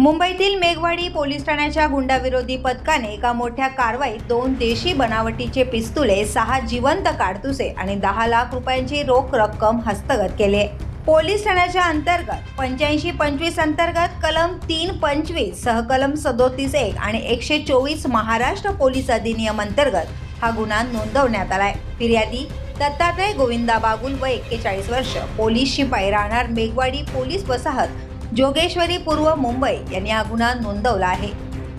मुंबईतील मेघवाडी पोलीस ठाण्याच्या गुंडाविरोधी पथकाने एका मोठ्या कारवाईत दोन देशी बनावटीचे पिस्तुले सहा जिवंत काडतुसे आणि दहा लाख रुपयांची रोख रक्कम हस्तगत केली. पोलीस ठाण्याच्या अंतर्गत पंच्याऐंशी पंचवीस अंतर्गत कलम तीन पंचवीस सहकलम सदोतीस एक आणि एकशे चोवीस महाराष्ट्र पोलीस अधिनियम अंतर्गत हा गुन्हा नोंदवण्यात आलाय. फिर्यादी दत्तात्रय गोविंदा बागुल व एक्केचाळीस वर्ष पोलीस शिपाई राहणार मेघवाडी पोलीस वसाहत जोगेश्वरी पूर्व मुंबई यांनी हा गुन्हा नोंदवला आहे.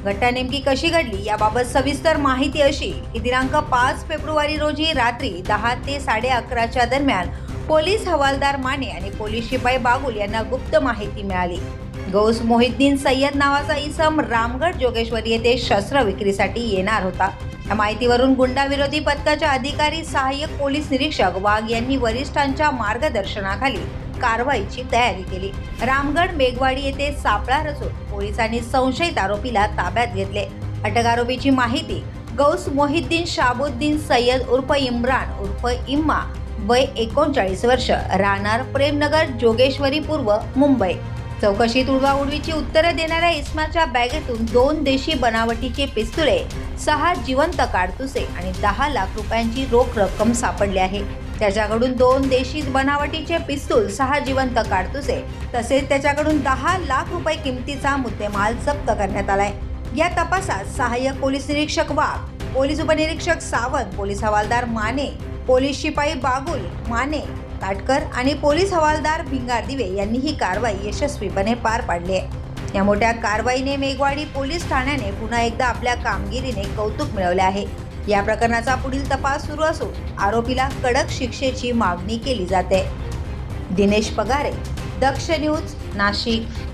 घटना नेमकी कशी घडली याबाबत सविस्तर माहिती अशी की दिनांक पाच फेब्रुवारी रोजी रात्री दहा ते साडे अकराच्या दरम्यान पोलीस हवालदार माने आणि पोलीस शिपाई बागुल यांना गुप्त माहिती मिळाली. गौस मोहिद्दीन सय्यद नावाचा इसम रामगड जोगेश्वरी येथे शस्त्र विक्रीसाठी येणार होता. या माहितीवरून गुंडाविरोधी पथकाच्या अधिकारी सहाय्यक पोलीस निरीक्षक वाघ यांनी वरिष्ठांच्या मार्गदर्शनाखाली कारवाईची तयारी केली. रामगड मेघवाडी येथे सापळा रचून पोलिसांनी संशयित आरोपीला ताब्यात घेतले. अटक आरोपीची माहिती गौस मोहिद्दीन शाबुद्दीन सय्यद उर्फ इम्रान उर्फ इम्मा वय एकोणचाळीस वर्ष राहणार प्रेमनगर जोगेश्वरी पूर्व मुंबई. चौकशीत उडवाउडवीची उत्तरं देणाऱ्या इस्माच्या बॅगेतून दोन देशी बनावटीचे पिस्तुळे सहा जिवंत काडतुसे आणि दहा लाख रुपयांची रोख रक्कम सापडली आहे. त्याच्याकडून दोन देशी बनावटीचे पिस्तूल सहा जिवंत काडतुसे. तसेच त्याच्याकडून दहा लाख रुपये किमतीचा मुद्देमाल जप्त करण्यात आलाय. या तपासात सहाय्यक पोलीस निरीक्षक वाघ पोलीस उपनिरीक्षक सावंत पोलीस हवालदार माने पोलीस शिपाई बागुल माने काटकर आणि पोलीस हवालदार भिंगार दिवे यांनी ही कारवाई यशस्वीपणे पार पाडली आहे. या मोठ्या कारवाईने मेघवाडी पोलीस ठाण्याने पुन्हा एकदा आपल्या कामगिरीने कौतुक मिळवले आहे. या प्रकरणाचा पुढील तपास सुरू असून आरोपीला कडक शिक्षेची मागणी केली जाते. दिनेश पगारे दक्ष न्यूज नाशिक.